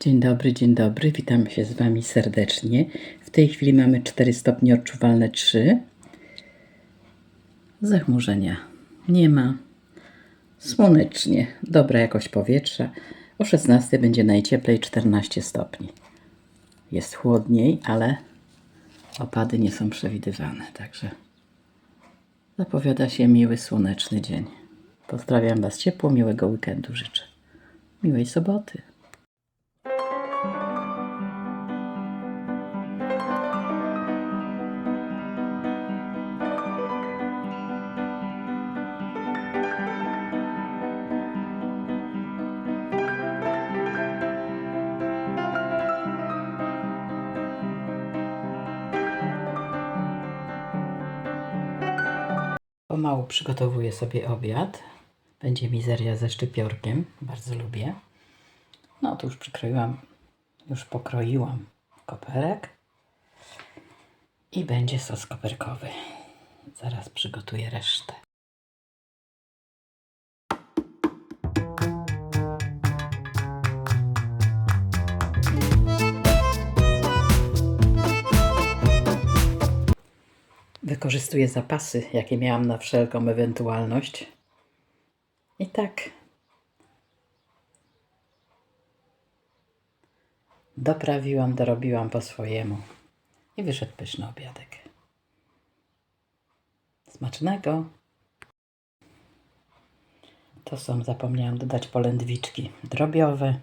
Dzień dobry, dzień dobry. Witam się z Wami serdecznie. W tej chwili mamy 4 stopnie odczuwalne 3. Zachmurzenia nie ma. Słonecznie, dobra jakość powietrza. O 16 będzie najcieplej 14 stopni. Jest chłodniej, ale opady nie są przewidywane, także zapowiada się miły, słoneczny dzień. Pozdrawiam Was ciepło, miłego weekendu życzę. Miłej soboty. Pomału przygotowuję sobie obiad. Będzie mizeria ze szczypiorkiem. Bardzo lubię. No to już przykroiłam, już pokroiłam koperek. I będzie sos koperkowy. Zaraz przygotuję resztę. Wykorzystuję zapasy, jakie miałam na wszelką ewentualność. I tak. Doprawiłam, dorobiłam po swojemu. I wyszedł pyszny obiadek. Smacznego. To są, zapomniałam dodać, polędwiczki drobiowe,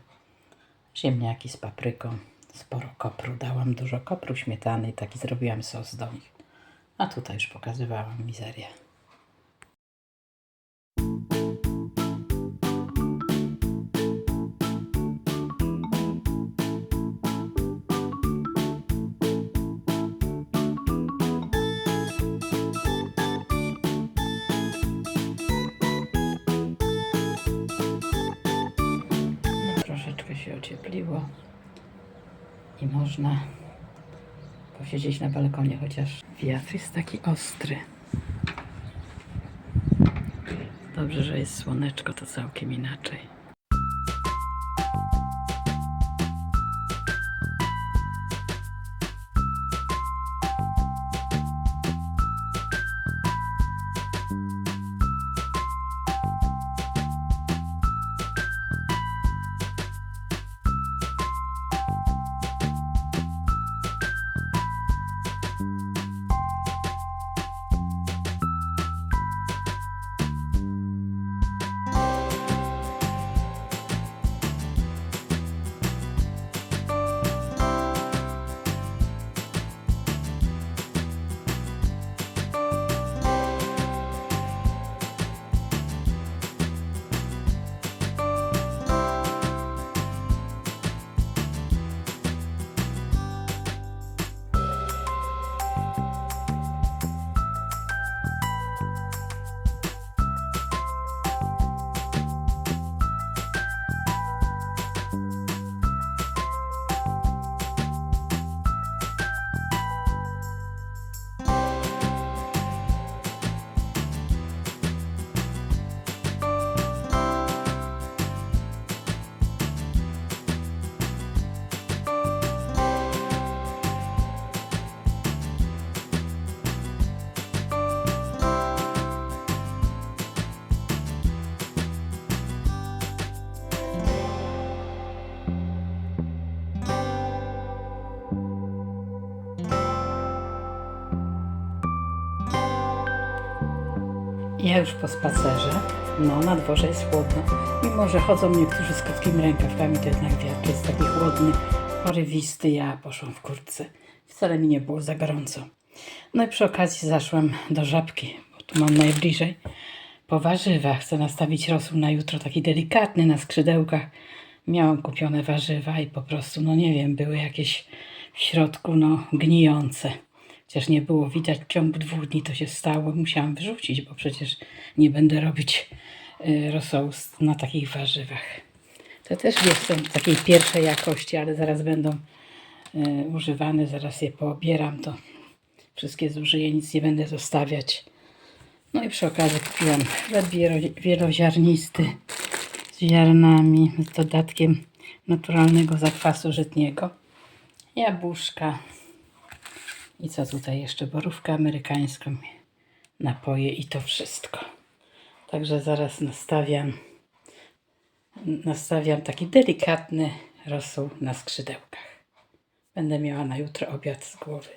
ziemniaki z papryką, sporo kopru. Dałam dużo kopru, śmietany i taki zrobiłam sos do nich. A tutaj już pokazywałam mizerię. Troszeczkę się ociepliło i można posiedzieć na balkonie, chociaż wiatr jest taki ostry. Dobrze, że jest słoneczko, to całkiem inaczej. Ja już po spacerze. No, na dworze jest chłodno. Mimo, że chodzą niektórzy z krótkimi rękawkami, to jednak wiatr jest taki chłodny, porywisty. Ja poszłam w kurtce. Wcale mi nie było za gorąco. No i przy okazji zaszłam do żabki, bo tu mam najbliżej. Po warzywa chcę nastawić rosół na jutro, taki delikatny na skrzydełkach. Miałam kupione warzywa i po prostu, no nie wiem, były jakieś w środku, no gnijące. Chociaż nie było widać w ciągu dwóch dni to się stało. Musiałam wyrzucić, bo przecież nie będę robić y, rosołu na takich warzywach. To też nie są takiej pierwszej jakości, ale zaraz będą y, używane. Zaraz je poobieram, to wszystkie zużyję, nic nie będę zostawiać. No i przy okazji kupiłam chleb wielo- wieloziarnisty z ziarnami, z dodatkiem naturalnego zakwasu żytniego, jabłuszka i co tutaj jeszcze, borówkę amerykańską, napoje i to wszystko. Także zaraz nastawiam, nastawiam taki delikatny rosół na skrzydełkach. Będę miała na jutro obiad z głowy.